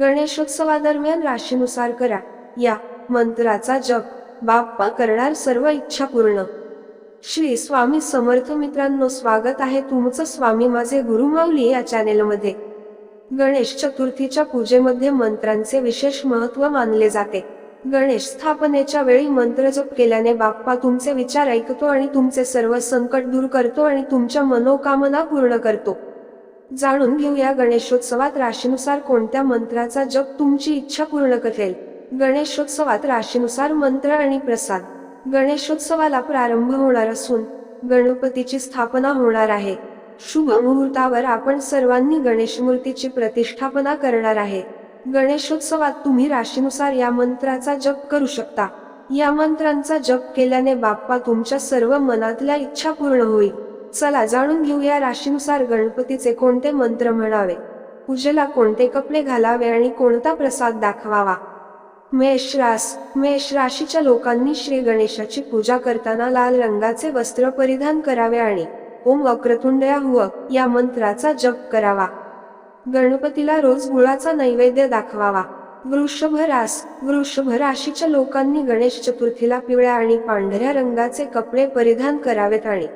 गणेशोत्सवादरम्यान राशीनुसार करा. या मंत्राचा जप. बाप्पा करणार सर्व इच्छा पूर्ण. श्री स्वामी समर्थ मित्रांनो स्वागत आहे तुमचं स्वामी माझे गुरुमाऊली या चॅनेलमध्ये गणेश चतुर्थीच्या पूजेमध्ये मंत्रांचे विशेष महत्त्व मानले जाते. गणेश स्थापनेच्या वेळी मंत्र जप केल्याने बाप्पा तुमचे विचार ऐकतो आणि तुमचे सर्व संकट दूर करतो आणि तुमच्या मनोकामना पूर्ण करतो. जाणून घेऊया गणेशोत्सवात राशीनुसार कोणत्या मंत्राचा जप तुमची इच्छा पूर्ण करेल. गणेशोत्सवात राशीनुसार मंत्र आणि प्रसाद. गणेशोत्सवाला प्रारंभ होणार असून गणपतीची स्थापना होणार आहे. शुभ मुहूर्तावर आपण सर्वांनी गणेश मूर्तीची प्रतिष्ठापना करणार आहे. गणेशोत्सवात तुम्ही राशीनुसार या मंत्राचा जप करू शकता. या मंत्रांचा जप केल्याने बाप्पा तुमच्या सर्व मनातल्या इच्छा पूर्ण होईल. चला जाणून घेऊया राशीनुसार गणपतीचे कोणते मंत्र म्हणावे? पूजेला कोणते कपडे घालावे आणि कोणता प्रसाद दाखवावा? मेष रास मेष राशीच्या लोकांनी श्री गणेशाची पूजा करताना लाल रंगाचे वस्त्र परिधान करावे आणि ओम वक्रतुंडया हुव या मंत्राचा जप करावा. गणपतीला रोज गुळाचा नैवेद्य दाखवावा. वृषभ रास वृषभ राशीच्या लोकांनी गणेश चतुर्थीला पिवळ्या आणि पांढऱ्या रंगाचे कपडे परिधान करावेत आणि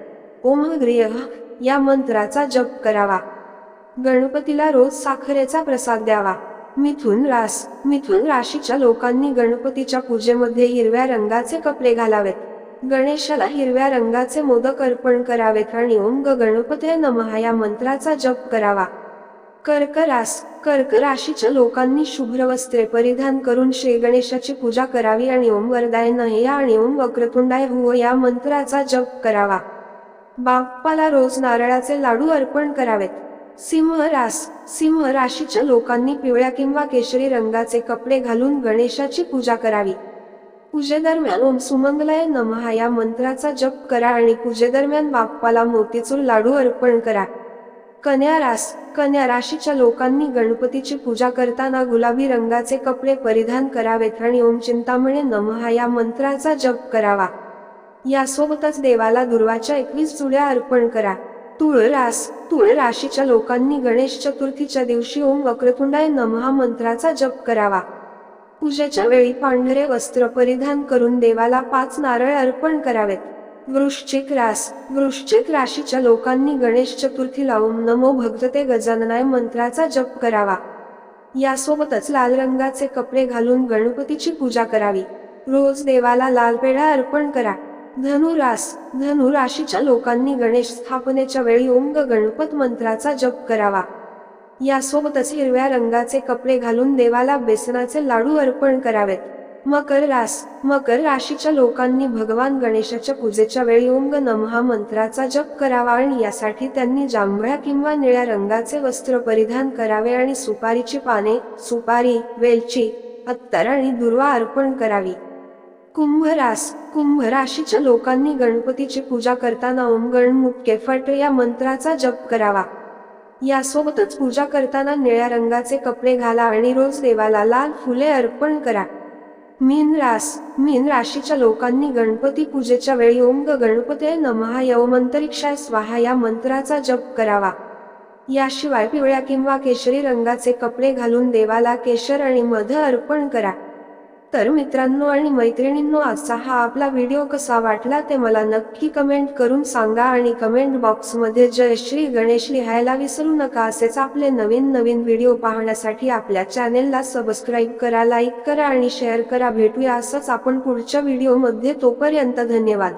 ओम ग्रिय या मंत्राचा जप करावा. गणपतीला रोज साखरेचा प्रसाद द्यावा. मिथुन रास मिथुन राशीच्या लोकांनी गणपतीच्या पूजेमध्ये हिरव्या रंगाचे कपडे घालावेत. गणेशाला हिरव्या रंगाचे मोदक अर्पण करावेत आणि ओम ग गणपते नमः या मंत्राचा जप करावा. कर्क रास कर्क राशीच्या लोकांनी शुभ्र वस्त्रे परिधान करून श्री गणेशाची पूजा करावी आणि ओम वरदाय नये आणि ओम वक्रतुंडाय हुव या मंत्राचा जप करावा. बाप्पाला रोज नारळाचे लाडू अर्पण करावेत. सिंह रास सिंह राशीच्या लोकांनी पिवळ्या किंवा केशरी रंगाचे कपडे घालून गणेशाची पूजा करावी. पूजेदरम्यान ओम सुमंगलाय नमः या मंत्राचा जप करा आणि पूजेदरम्यान बाप्पाला मोतीचूर लाडू अर्पण करा. कन्या रास कन्या राशीच्या लोकांनी गणपतीची पूजा करताना गुलाबी रंगाचे कपडे परिधान करावेत आणि ओम चिंतामणे नमः या मंत्राचा जप करावा. यासोबतच देवाला दुर्वाच्या एकवीस जुड्या अर्पण करा. तुळ रास तुळ राशीच्या लोकांनी गणेश चतुर्थीच्या दिवशी ओम वक्रतुंडाय नमहा मंत्राचा जप करावा. पूजेच्या वेळी पांढरे वस्त्र परिधान करून देवाला पाच नारळ अर्पण करावेत. वृश्चिक रास वृश्चिक राशीच्या लोकांनी गणेश चतुर्थीला ओम नमो भगवते गजाननाय मंत्राचा जप करावा. यासोबतच लाल रंगाचे कपडे घालून गणपतीची पूजा करावी. रोज देवाला लाल पेढा अर्पण करा. धनुरास धनु राशीच्या लोकांनी गणेश स्थापनेच्या वेळी ओंग गणपत मंत्राचा जप करावा. यासोबतच हिरव्या रंगाचे कपडे घालून देवाला बेसनाचे लाडू अर्पण करावेत. मकर रास मकर राशीच्या लोकांनी भगवान गणेशाच्या पूजेच्या वेळी ओंग नमहा मंत्राचा जप करावा आणि यासाठी त्यांनी जांभळ्या किंवा निळ्या रंगाचे वस्त्र परिधान करावे आणि सुपारीची पाने सुपारी वेलची अत्तर आणि दुर्वा अर्पण करावी. कुंभ रास कुंभ राशीच्या लोकांनी गणपतीची पूजा करताना ओम गणमुख केफट फट या मंत्राचा जप करावा. यासोबतच पूजा करताना निळ्या रंगाचे कपडे घाला आणि रोज देवाला लाल फुले अर्पण करा. मीन रास मीन राशीच्या लोकांनी गणपती पूजेच्या वेळी ओम गणपते नमः यवमंतरिक्षाय स्वाहा या मंत्राचा जप करावा. याशिवाय पिवळ्या किंवा केशरी रंगाचे कपडे घालून देवाला केशर आणि मध अर्पण करा. तर मित्रांनो आणि मैत्रिणींनो असा हा आपला व्हिडिओ कसा वाटला ते मला नक्की कमेंट करून सांगा आणि कमेंट बॉक्समध्ये जय श्री गणेश लिहायला विसरू नका असेच आपले नवीन नवीन व्हिडिओ पाहण्यासाठी आपल्या चॅनेलला सबस्क्राईब करा लाईक करा आणि शेअर करा. भेटूया असंच आपण पुढच्या व्हिडिओमध्ये. तोपर्यंत धन्यवाद.